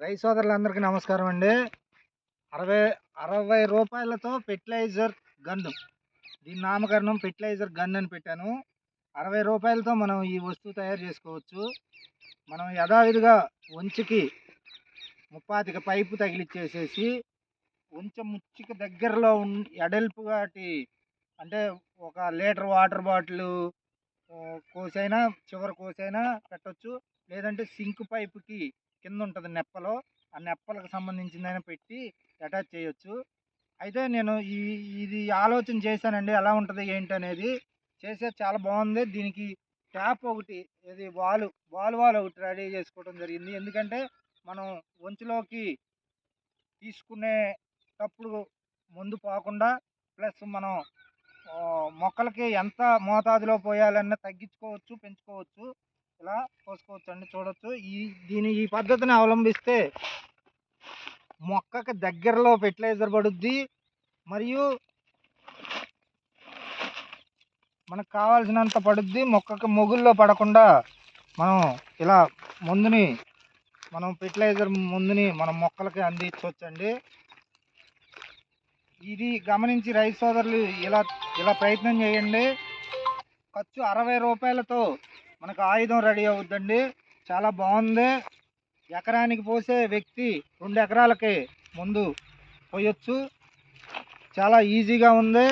రైతు సోదరులందరికీ నమస్కారం అండి. అరవై అరవై రూపాయలతో ఫెర్టిలైజర్ గన్ను. దీని నామకరణం ఫెర్టిలైజర్ గన్ అని పెట్టాను. అరవై రూపాయలతో మనం ఈ వస్తువు తయారు చేసుకోవచ్చు. మనం యథావిధిగా ఉంచికి ముప్పాతిక పైపు తగిలిచ్చేసేసి ఉంచ ముచ్చికి దగ్గరలో ఉన్ ఎడల్పుగాటి అంటే ఒక లీటర్ వాటర్ బాటిల్ కోసైనా చివరి కోసైనా పెట్టొచ్చు. లేదంటే సింక్ పైపుకి కింద ఉంటుంది నెప్పలో. ఆ నెప్పలకు సంబంధించిందైనా పెట్టి అటాచ్ చేయొచ్చు. అయితే నేను ఈ ఇది ఆలోచన చేశానండి. ఎలా ఉంటుంది ఏంటి అనేది చేసే చాలా బాగుంది. దీనికి ట్యాప్ ఒకటి ఇది వాలు వాల్ వాల్ ఒకటి రెడీ చేసుకోవడం జరిగింది. ఎందుకంటే మనం వంచులోకి తీసుకునేటప్పుడు ముందు పోకుండా ప్లస్ మనం మొక్కలకి ఎంత మోతాదులో పోయాలన్నా తగ్గించుకోవచ్చు పెంచుకోవచ్చు. ఇలా పోసుకోవచ్చు అండి చూడొచ్చు. ఈ దీని ఈ పద్ధతిని అవలంబిస్తే మొక్కకి దగ్గరలో ఫెర్టిలైజర్ పడుద్ది. మరియు మనకు కావాల్సినంత పడుద్ది. మొక్కకి మొగుల్లో పడకుండా మనం ఇలా మందుని మనం ఫెర్టిలైజర్ ముందుని మనం మొక్కలకి అందించవచ్చండి. ఇది గమనించి రైతు సోదరులు ఇలా ఇలా ప్రయత్నం చేయండి. ఖర్చు అరవై రూపాయలతో మనకు ఆయుధం రెడీ అవుద్దండి. చాలా బాగుంది. ఎకరానికి పోసే వ్యక్తి రెండు ఎకరాలకి ముందు పోయొచ్చు. చాలా ఈజీగా ఉంది.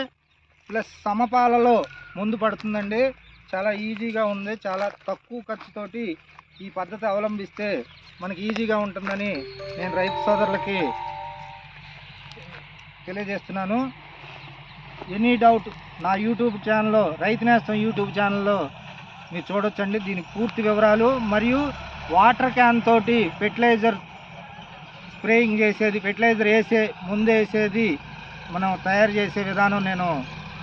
ప్లస్ సమపాలలో ముందు పడుతుందండి. చాలా ఈజీగా ఉంది. చాలా తక్కువ ఖర్చుతోటి ఈ పద్ధతి అవలంబిస్తే మనకి ఈజీగా ఉంటుందని నేను రైతు సోదరులకి తెలియజేస్తున్నాను. ఎనీ డౌట్ నా యూట్యూబ్ ఛానల్లో రైతు నేస్తం యూట్యూబ్ ఛానల్లో మీరు చూడొచ్చండి. దీని పూర్తి వివరాలు మరియు వాటర్ క్యాన్ తోటి ఫెర్టిలైజర్ స్ప్రేయింగ్ చేసేది ఫెర్టిలైజర్ వేసే ముందే వేసేది మనం తయారు చేసే విధానం నేను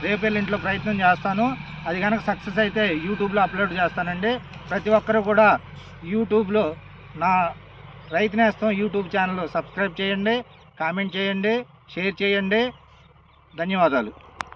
రేపెల్లింట్లో ప్రయత్నం చేస్తాను. అది కనుక సక్సెస్ అయితే యూట్యూబ్లో అప్లోడ్ చేస్తానండి. ప్రతి ఒక్కరు కూడా యూట్యూబ్లో Naa Raithu Nestham YouTube channel subscribe చేయండి కామెంట్ చేయండి షేర్ చేయండి. ధన్యవాదాలు.